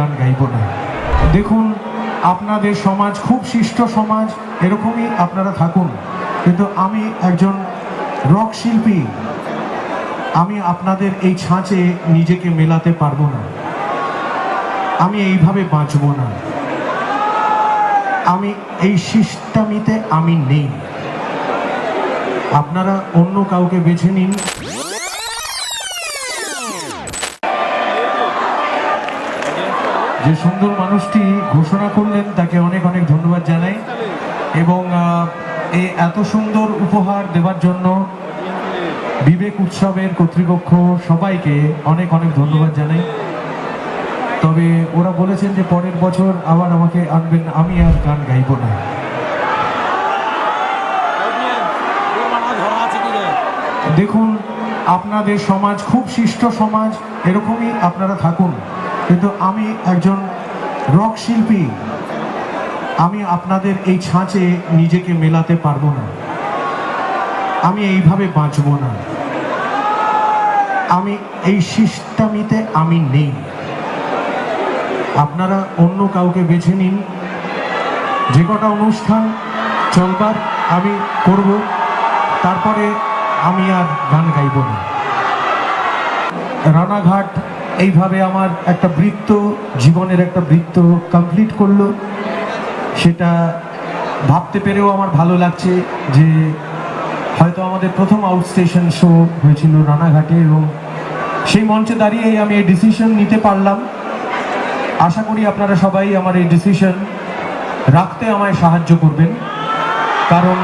গান গাইব না। দেখুন, আপনাদের সমাজ খুব শিষ্ট সমাজ, এরকমই আপনারা থাকুন। কিন্তু আমি একজন রক শিল্পী, আমি আপনাদের এই ছাঁচে নিজেকে মেলাতে পারব না। আমি এইভাবে বাঁচব না। আমি এই সিস্টামিতে আমি নেই। আপনারা অন্য কাউকে বেছে নিন। যে সুন্দর মানুষটি ঘোষণা করলেন, তাকে অনেক অনেক ধন্যবাদ জানাই। এবং এই এত সুন্দর উপহার দেওয়ার জন্য বিবেক উৎসবের কর্তৃপক্ষ সবাইকে অনেক অনেক ধন্যবাদ জানাই। তবে ওরা বলেছেন যে পরের বছর আবার আমাকে আনবেন, আমি আর গান গাইব না। দেখুন, আপনাদের সমাজ খুব শিষ্ট সমাজ, এরকমই আপনারা থাকুন। কিন্তু আমি একজন রক শিল্পী। আমি আপনাদের এই ছাঁচে নিজেকে মেলাতে পারব না। আমি এইভাবে বাঁচব না। আমি এই সিস্টামিতে আমি নেই। আপনারা অন্য কাউকে বেছে নিন। যে কটা অনুষ্ঠান চলবার আমি করব, তারপরে আমি আর গান গাইব না। রানাঘাট এইভাবে আমার একটা বৃত্ত, জীবনের একটা বৃত্ত কমপ্লিট করল। সেটা ভাবতে পেরেও আমার ভালো লাগছে যে হয়তো আমাদের প্রথম আউটস্টেশন শো হয়েছিল রানাঘাটে এবং সেই মঞ্চে দাঁড়িয়েই আমি এই ডিসিশন নিতে পারলাম। আশা করি আপনারা সবাই আমার এই ডিসিশন রাখতে আমায় সাহায্য করবেন। কারণ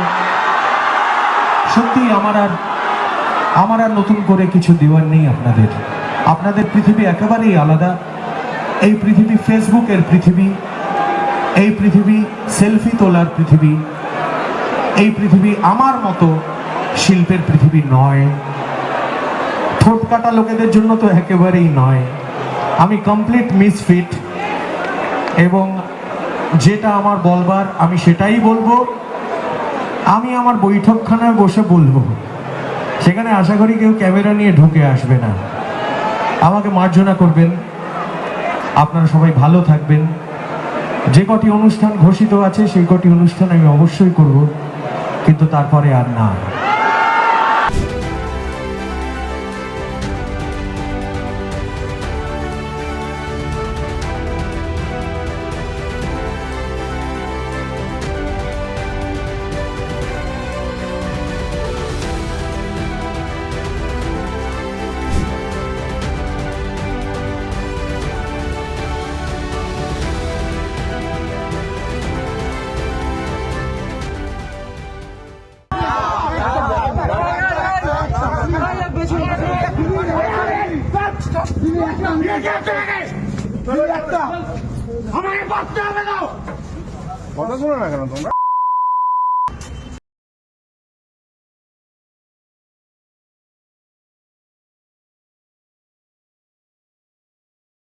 সত্যি আমার আর আমার আর নতুন করে কিছু দেওয়ার নেই আপনাদের। আপনাদের পৃথিবী একেবারেই আলাদা। এই পৃথিবী ফেসবুকের পৃথিবী, এই পৃথিবী সেলফি তোলার পৃথিবী, এই পৃথিবী আমার মতো শিল্পের পৃথিবী নয়। ঠোঁট কাটা লোকেদের জন্য তো একেবারেই নয়। আমি কমপ্লিট মিসফিট এবং যেটা আমার বলবার, আমি সেটাই বলব। আমি আমার বৈঠকখানায় বসে বলব। সেখানে আশা করি কেউ ক্যামেরা নিয়ে ঢুকে আসবে না। আমাকে মার্জনা করবেন। আপনারা সবাই ভালো থাকবেন। যে কটি অনুষ্ঠান ঘোষিত আছে, সেই কটি অনুষ্ঠান আমি অবশ্যই করব, কিন্তু তারপরে আর না। আমাকে বাঁচতে হবে না। কথা শোনো না কেন তোমরা?